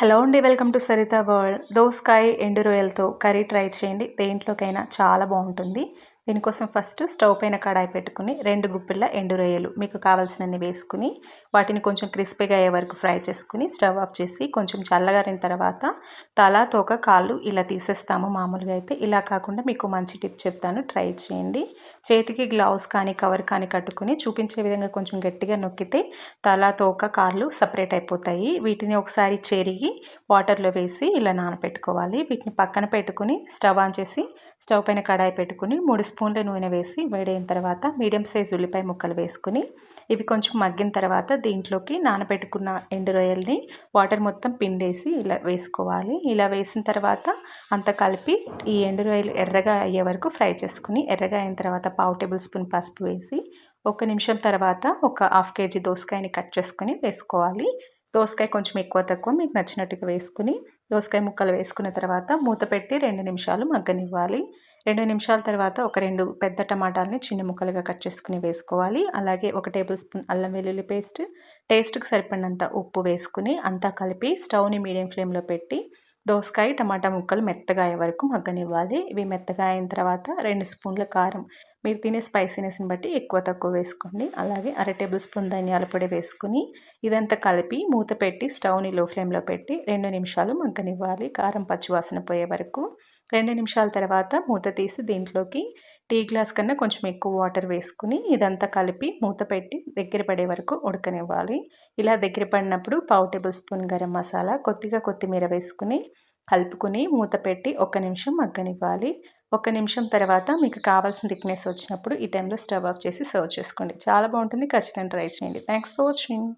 Hello అండి welcome to Sarita world. దోసకాయ ఎండు రొయ్యలతో కర్రీ ట్రై చేయండి. దేంట్లోకైనా చాలా బాగుంటుంది. దీనికోసం ఫస్ట్ స్టవ్ పైన కడాయి పెట్టుకుని రెండు గుప్పిళ్ళ ఎండు రొయ్యలు మీకు కావాల్సినన్ని వేసుకుని వాటిని కొంచెం క్రిస్పీగా అయ్యే వరకు ఫ్రై చేసుకుని స్టవ్ ఆఫ్ చేసి కొంచెం చల్లగారిన తర్వాత తల తోక కాళ్ళు ఇలా తీసేస్తాము మామూలుగా అయితే. ఇలా కాకుండా మీకు మంచి టిప్ చెప్తాను. ట్రై చేయండి. చేతికి గ్లౌస్ కానీ కవర్ కానీ కట్టుకుని చూపించే విధంగా కొంచెం గట్టిగా నొక్కితే తల తోక కాళ్ళు సపరేట్ అయిపోతాయి. వీటిని ఒకసారి చెరిగి వాటర్లో వేసి ఇలా నానపెట్టుకోవాలి. వీటిని పక్కన పెట్టుకుని స్టవ్ ఆన్ చేసి స్టవ్ పైన కడాయి పెట్టుకుని మూడు స్పూన్ల నూనె వేసి వేడైన తర్వాత మీడియం సైజ్ ఉల్లిపాయ ముక్కలు వేసుకుని ఇవి కొంచెం మగ్గిన తర్వాత దీంట్లోకి నానబెట్టుకున్న ఎండురొయ్యల్ని వాటర్ మొత్తం పిండేసి ఇలా వేసుకోవాలి. ఇలా వేసిన తర్వాత అంత కలిపి ఈ ఎండురొయ్యలు ఎర్రగా అయ్యే వరకు ఫ్రై చేసుకుని ఎర్రగా అయిన తర్వాత పావు టేబుల్ స్పూన్ పసుపు వేసి ఒక నిమిషం తర్వాత ఒక హాఫ్ కేజీ దోసకాయని కట్ చేసుకుని వేసుకోవాలి. దోసకాయ కొంచెం ఎక్కువ తక్కువ మీకు నచ్చినట్టుగా వేసుకుని దోసకాయ ముక్కలు వేసుకున్న తర్వాత మూత పెట్టి రెండు నిమిషాలు మగ్గనివ్వాలి. రెండు నిమిషాల తర్వాత ఒక రెండు పెద్ద టమాటాలని చిన్న ముక్కలుగా కట్ చేసుకుని వేసుకోవాలి. అలాగే ఒక టేబుల్ స్పూన్ అల్లం వెల్లుల్లి పేస్ట్ టేస్ట్కి సరిపడినంత ఉప్పు వేసుకుని అంతా కలిపి స్టవ్ని మీడియం ఫ్లేమ్లో పెట్టి దోసకాయ టమాటా ముక్కలు మెత్తగా అయ్యే వరకు మగ్గనివ్వాలి. ఇవి మెత్తగా అయిన తర్వాత రెండు స్పూన్ల కారం. మీరు తినే స్పైసీనెస్ని బట్టి ఎక్కువ తక్కువ వేసుకోండి. అలాగే అర టేబుల్ స్పూన్ ధనియాల పొడి వేసుకుని ఇదంతా కలిపి మూత పెట్టి స్టవ్ని లో ఫ్లేమ్లో పెట్టి రెండు నిమిషాలు మగ్గనివ్వాలి. కారం పచ్చివాసన పోయే వరకు రెండు నిమిషాల తర్వాత మూత తీసి దీంట్లోకి టీ గ్లాస్ కన్నా కొంచెం ఎక్కువ వాటర్ వేసుకుని ఇదంతా కలిపి మూత పెట్టి దగ్గర పడే వరకు ఉడకనివ్వాలి. ఇలా దగ్గర పడినప్పుడు పావు టేబుల్ స్పూన్ గరం మసాలా కొద్దిగా కొత్తిమీర వేసుకుని కలుపుకుని మూత పెట్టి ఒక్క నిమిషం మగ్గనివ్వాలి. ఒక నిమిషం తర్వాత మీకు కావాల్సిన థిక్నెస్ వచ్చినప్పుడు ఈ టైంలో స్టవ్ ఆఫ్ చేసి సర్వ్ చేసుకోండి. చాలా బాగుంటుంది. ఖచ్చితంగా ట్రై చేయండి. Thanks for watching.